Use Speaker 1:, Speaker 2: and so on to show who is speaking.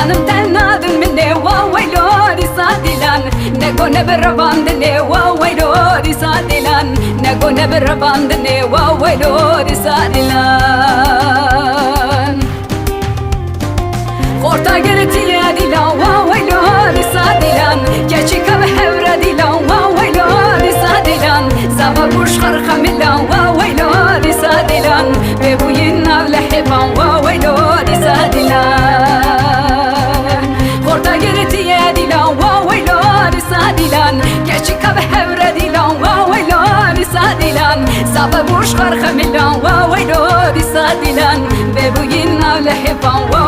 Speaker 1: Sultanımdan aldın beni Vavvelo risat ilan Ne gone bir rabandını Vavvelo risat ilan Ne gone bir rabandını Vavvelo risat ilan Korta geretiye dilan Porta girtiye dilan va veylar sa dilan. Keçi kabe hevre dilan va veylar sa dilan. Sabah boş kar hamilan va veylar sa dilan. Bebuyin avle hepan va